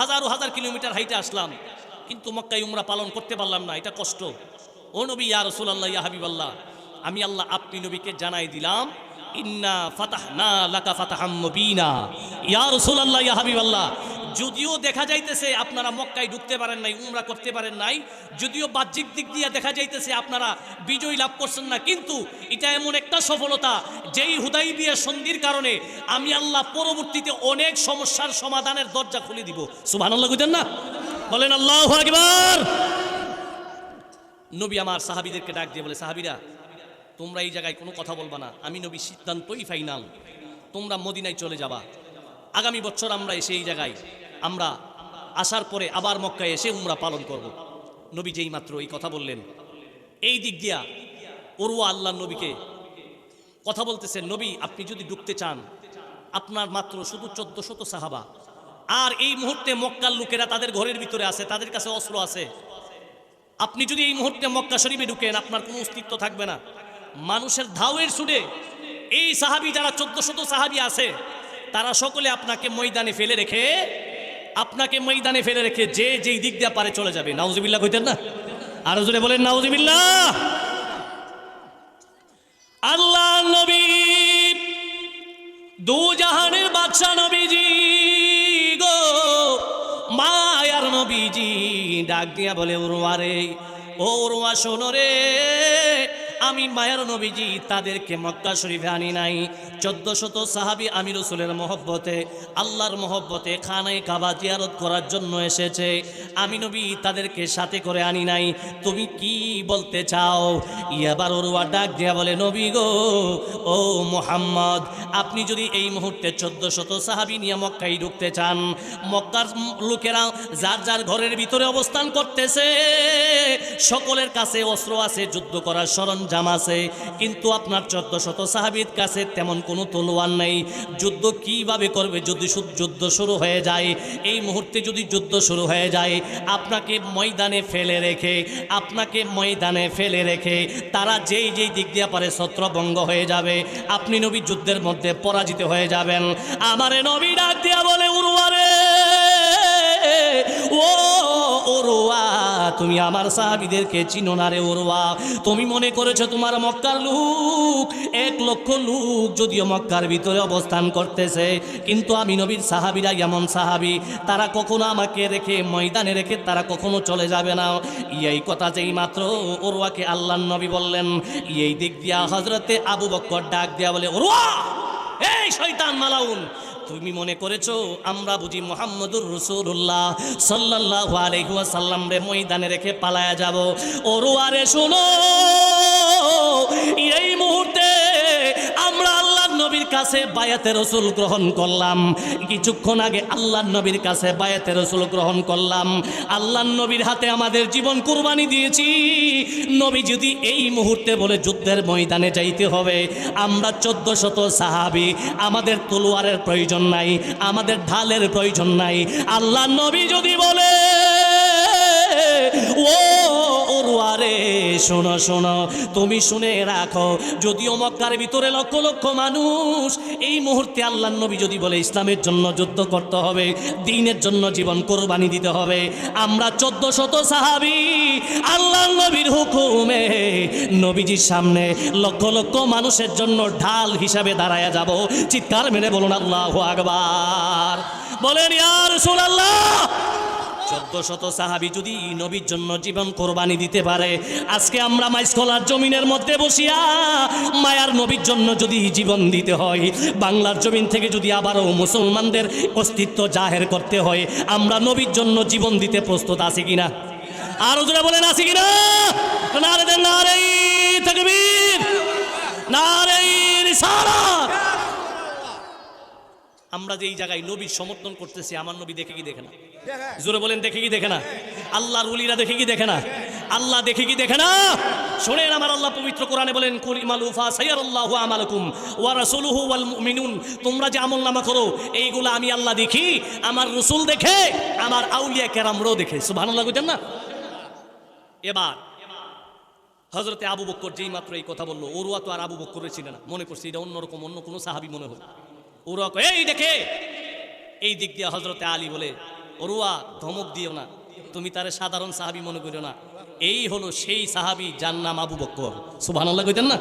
হাজারো হাজার কিলোমিটার হাইটে আসলাম। কিন্তু মক্কাই উমরা পালন করতে পারলাম না, এটা কষ্ট। ও নবী, ইয়া রসুল্লাহ ইয়া হাবিবাল্লাহ, আমি আল্লাহ আপনি নবীকে জানাই দিলাম, ইন্না ফাতাহ না লাকা ফাতাহাম মুবিনা। ইয়া রসুল্লাহ ইয়া হাবিবাল্লাহ যদিও দেখা যাইতেছে আপনারা মক্কায় ঢুকতে পারেন নাই, উমরা করতে পারেন নাই, যদিও বাহ্যিক দিক দিয়ে দেখা যাইতেছে আপনারা বিজয় লাভ করছেন না, কিন্তু এটা এমন একটা সফলতা যেই হুদাই দিয়ে সন্ধির কারণে আমি আল্লাহ পরবর্তীতে অনেক সমস্যার সমাধানের দরজা খুলে দিব। সুবহানাল্লাহ বুঝেন না? বলেন, আল্লাহ আকবার! নবী আমার সাহাবিদেরকে ডাক দিয়ে বলে, সাহাবিরা, তোমরা এই জায়গায় কোনো কথা বলবা না, আমি নবী সিদ্ধান্তই ফাইনাল। তোমরা মদিনায় চলে যাবা। আগামী বছর আমরা এসে এই জায়গায় আমরা আসার পরে আবার মক্কায় এসে উমরা পালন করব। নবী যেই মাত্র এই কথা বললেন। এই দিক দিয়া ওরুয়া আল্লাহ নবীকে কথা বলতেছেন, নবী, আপনি যদি ঢুকতে চান, আপনার মাত্র শুধু চোদ্দ শত সাহাবা। আর এই মুহূর্তে মক্কার লোকেরা তাদের ঘরের ভিতরে আছে, তাদের কাছে অস্ত্র আছে। আপনি যদি এই মুহূর্তে মক্কা শরীফে ঢুকেন, আপনার কোনো অস্তিত্ব থাকবে না। মানুষের ধাওয়ের সুরে এই সাহাবি যারা চোদ্দ শত সাহাবি আছে, তারা সকলে আপনাকে ময়দানে ফেলে রেখে আপনাকে ময়দানে ফেলে রেখে যে যেই দিক দিয়ে পারে চলে যাবে। নাউজুবিল্লাহ কইতেন না? আরও জোরে বলেন, নাউজুবিল্লাহ। আল্লাহ নবী দু জাহানের বাদশা নবীজি গো, মায়ার নবীজি ডাক দিয়া বলে উরুয়া রে ও উরুয়া শোনো রে। আমি মায়ের নবীজি তাদেরকে মক্কা শরীফে আনি নাই। চোদ্দ শত সাহাবি আমি রসুলের মহব্বতে, আল্লাহর মহব্বতে খানায় কাবা জিয়ারত করার জন্য এসেছে। আমি নবী তাদেরকে সাথে করে আনি নাই। তুমি কি বলতে চাও? ইয়াবার ওরুয়া ডাক দিয়া বলে, নবী গো, ও মোহাম্মদ, আপনি যদি এই মুহূর্তে চোদ্দ শত সাহাবি নিয়ে মক্কায় ঢুকতে চান, মক্কার লোকেরা যার যার ঘরের ভিতরে অবস্থান করতেছে, সকলের কাছে অস্ত্র আছে যুদ্ধ করার সরঞ্জাম আছে, কিন্তু আপনার চোদ্দ শত সাহাবির কাছে তেমন কোনো তলোয়ার নেই। যুদ্ধ কীভাবে করবে যদি যুদ্ধ শুরু হয়ে যায়? এই মুহূর্তে যদি যুদ্ধ শুরু হয়ে যায়, আপনাকে ময়দানে ফেলে রেখে, আপনাকে ময়দানে ফেলে রেখে তারা যেই যেই দিক দিয়ে পারে ছত্রভঙ্গ হয়ে যাবে। আপনি নবী যুদ্ধের মধ্যে পরাজিত হয়ে যাবেন। আমারে নবী ডাক দিয়া বলে উরুয়ারে ও ওরোয়া তুমি আমার সাহাবিদেরকে চিনো না রে ওরোয়া তুমি মনে করেছ তোমার মক্কার লোক, এক লক্ষ লোক যদিও মক্কার ভিতরে অবস্থান করতেছে, কিন্তু আমি নবীর সাহাবিরা এমন সাহাবি। তারা কখনো আমাকে রেখে ময়দানে রেখে তারা কখনো চলে যাবে না। এই কথা যেই মাত্র ওরোয়াকে আল্লাহ নবী বললেন। এই দিক দিয়া হজরতে আবু বক্কর ডাক দিয়া বলে ওরোয়া এই শয়তান মালাউন তুমি মনে করেছ, আমরা বুঝি মোহাম্মদুর রসুল্লাহ সাল্লাহ আলহাসাল্লাম রে ময়দানে রেখে পালায়া যাব। ওরুয়ারে শুনো, এই মুহূর্তে নবীর কাছে বায়াতে রসুল গ্রহণ করলাম। কিছুক্ষণ আগে আল্লাহ নবীর কাছে বায়াতে রসুল গ্রহণ করলাম। আল্লাহ নবীর হাতে আমাদের জীবন কুরবানি দিয়েছি। নবী যদি এই মুহূর্তে বলে যুদ্ধের ময়দানে যাইতে হবে, আমরা চোদ্দ শত সাহাবি, আমাদের তলোয়ারের প্রয়োজন নাই, আমাদের ঢালের প্রয়োজন নাই। আল্লাহ নবী যদি বলে শোনো শোনো, তুমি শুনে রাখো, যদিও মক্কার ভিতরে লক্ষ লক্ষ মানুষ, এই মুহূর্তে আল্লাহ নবী যদি বলে ইসলামের জন্য যুদ্ধ করতে হবে, দিনের জন্য জীবন কোরবানি দিতে হবে, আমরা চোদ্দ শত সাহাবি আল্লাহ নবীর হুকুমে নবীজির সামনে লক্ষ লক্ষ মানুষের জন্য ঢাল হিসাবে দাঁড়ায়া যাব। চিৎকার মেরে বলুন, আল্লাহ আকবার। বলেন ইয়ার আল্লাহ চোদ্দ শত সাহাবি যদি নবীর জন্য জীবন কোরবানি দিতে পারে, আজকে আমরা মাইসকলার জমিনের মধ্যে বসিয়া মায়ার নবীর জন্য যদি জীবন দিতে হয়, বাংলার জমিন থেকে যদি আবারও মুসলমানদের অস্তিত্ব জাহের করতে হয়, আমরা নবীর জন্য জীবন দিতে প্রস্তুত আছি কিনা? আরও জোরে বলেন, আছি কিনা? আমরা যে এই জায়গায় নবীর সমর্থন করতেছি আমার নবী দেখে কি দেখে না? জোরে বলেন দেখে কি দেখে না? আল্লাহর উলিরা দেখে কি দেখে না? আল্লাহ দেখে কি দেখে না? শোনেন আমার আল্লাহ পবিত্র কোরআনে বলেন কুল ইমালু ফা সাইয়ারাল্লাহু আমালাকুম ওয়া রাসূলুহু ওয়াল মুমিনুন। তোমরা যে আমলনামা করো এইগুলো আমি আল্লাহ দেখি আমার রাসূল দেখে আমার আউলিয়া কেরামরাও দেখে। সুবহানাল্লাহ কইতেন না? এবার হজরতে আবু বক্কর যেই মাত্র এই কথা বলল ওরুয়া তো আর আবু বক্করের ছিল না। মনে করছে এটা অন্যরকম অন্য কোনো সাহাবি মনে হল। কয়, এই দেখে! এই দিক দিয়ে হজরতে আলী বলে ওরুয়া ধমক দিও না। তুমি তারে সাধারণ সাহাবি মনে করিও না। এই হলো সেই সাহাবি যার নাম আবু বক্কর। সুবহানাল্লাহ কইতেন না?